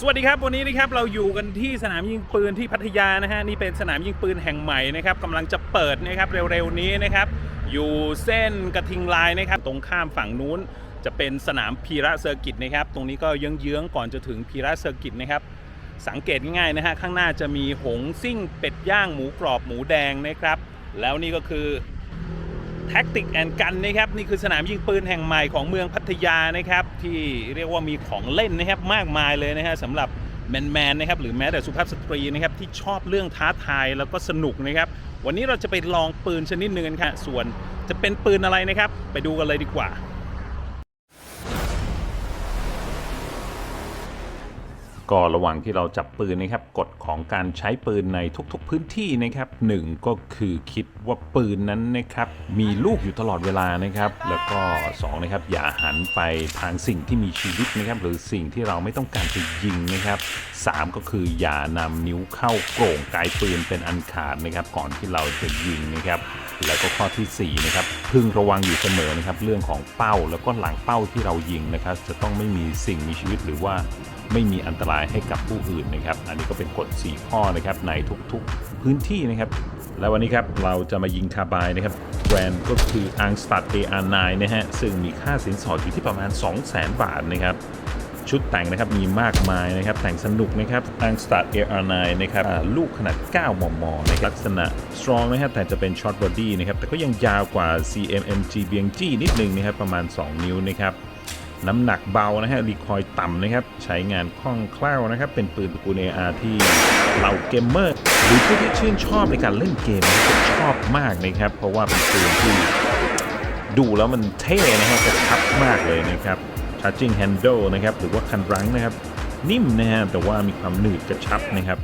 สวัสดีครับ วันนี้นะครับเราอยู่กันที่สนามยิงปืนที่พัทยานะฮะนี่เป็นสนามยิงปืนแห่งใหม่นะครับกำลังจะเปิดนะครับเร็วๆนี้นะครับอยู่เส้นกระทิงลายนะครับตรงข้ามฝั่งนู้นจะเป็นสนามพีระเซอร์กิตนะครับตรงนี้ก็เยื้องๆก่อนจะถึงพีระเซอร์กิตนะครับสังเกตง่ายๆนะฮะข้างหน้าจะมีหงซิ่งเป็ดย่างหมูกรอบหมูแดงนะครับแล้วนี่ก็คือ แท็กติกแอนกันนะครับนี่คือสนามยิงปืนแห่งใหม่ของเมืองพัทยานะครับที่เรียกว่ามีของเล่นนะครับมากมายเลยนะฮะสำหรับแมนๆนะครับหรือแม้แต่สุภาพสตรีนะครับที่ชอบเรื่องท้าทายแล้วก็สนุกนะครับวันนี้เราจะไปลองปืนชนิดหนึ่งกันค่ะส่วนจะเป็นปืนอะไรนะครับ ไปดูกันเลยดีกว่า ก็ระหว่างที่เราจับปืนนะครับกฎของการใช้ปืนในทุกๆพื้นที่นะครับหนึ่งก็คือคิดว่าปืนนั้นนะครับมีลูกอยู่ตลอดเวลานะครับ แล้วก็สองนะครับอย่าหันไปทางสิ่งที่มีชีวิตนะครับ หรือสิ่งที่เราไม่ต้องการจะยิงนะครับสามก็คืออย่านำนิ้วเข้าโกร่งกายปืนเป็นอันขาดนะครับ ก่อนที่เราจะยิงนะครับ แล้วก็ข้อที่สี่นะครับพึงระวังอยู่เสมอนะครับ เรื่องของเป้าแล้วก็หลังเป้าที่เรายิงนะครับ จะต้องไม่มีสิ่งมีชีวิตหรือว่า ไม่มีอันตรายให้กับผู้อื่นนะครับ อันนี้ก็เป็นกฎ 4 ข้อนะครับในทุกๆพื้นที่นะครับ แล้ววันนี้ครับเราจะมายิงคาร์บายนะครับแบรนด์ก็คือ a n g s t a d AR9 นะฮะซึ่งมีค่าสินสอดอยู่ที่ประมาณ 200,000 บาทนะครับชุดแต่งนะครับมีมากมายนะครับแต่งสนุกนะครับ a n g s t a d AR9 นะครับลูกขนาด 9 มมนะครับลักษณะ strong นะครับแต่จะเป็น short body นะครับแต่ก็ยังยาวกว่า CMMG BNG นิดนึงนะครับประมาณ 2 นิ้วนะครับ น้ำหนักเบานะฮะรีคอยต่ำนะครับ ใช้งานคล่องแคล่วนะครับ เป็นปืนตระกูล AR ที่เราเกมเมอร์ หรือผู้ที่ชื่นชอบในการเล่นเกมจะชอบมากนะครับ เพราะว่าเป็นปืนที่ดูแล้วมันเท่นะฮะกระชับมากเลยนะครับ charging handle นะครับ หรือว่าคันรั้งนะครับ นิ่มนะฮะแต่ว่ามีความหนืดกระชับนะครับ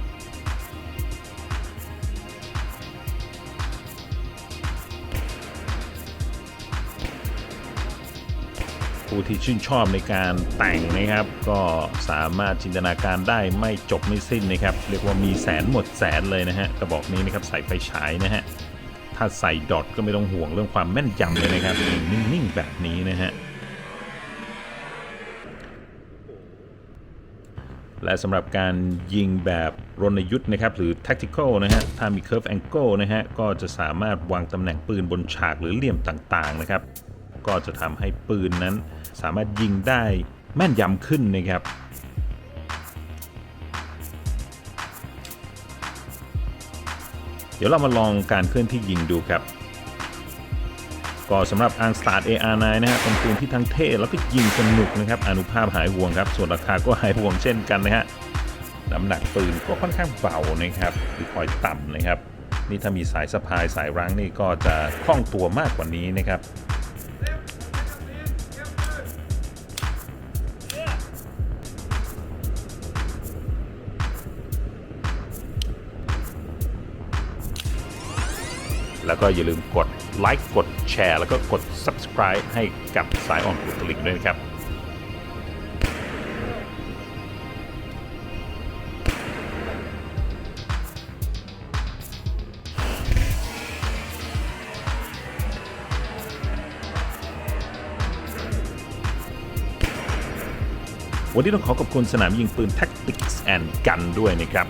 ผู้ที่ชื่นชอบในการแต่งนะครับ ก็สามารถจินตนาการได้ไม่จบไม่สิ้นนะครับ เรียกว่ามีแสนหมดแสนเลยนะฮะกระบอกนี้นะครับใส่ไฟฉายนะฮะถ้าใส่ดอทก็ไม่ต้องห่วงเรื่องความแม่นยำเลยนะครับ นิ่งๆแบบนี้นะฮะและสำหรับการยิงแบบรณยุทธ์นะครับ หรือ tactical นะฮะ ถ้ามี curve angle นะฮะ ก็จะสามารถวางตำแหน่งปืนบนฉากหรือเหลี่ยมต่าง ๆ นะครับ ก็จะทำให้ปืนนั้น สามารถยิงได้แม่นยำขึ้นนะครับเดี๋ยวเรามาลองการเคลื่อนที่ยิงดูครับ ก็สำหรับ a n g s t a r AR9 นะฮะเป็นปืนที่ทั้งเท่แล้วก็ยิงสนุกนะครับอนุภาพหายห่วงครับ ส่วนราคาก็หายห่วงเช่นกันนะฮะน้ำหนักปืนก็ค่อนข้างเบานะครับคือคอยต่ำนะครับ นี่ถ้ามีสายสะพายสายรั้งนี่ก็จะคล่องตัวมากกว่านี้นะครับ แล้วก็อย่าลืมกดไลค์กดแชร์แล้วก็กด subscribe ให้กับสายอ่อนกุตลิกด้วยนะครับวันนี้ต้องขอขอบคุณสนามยิงปืน Tactics and Gun ด้วยนะครับ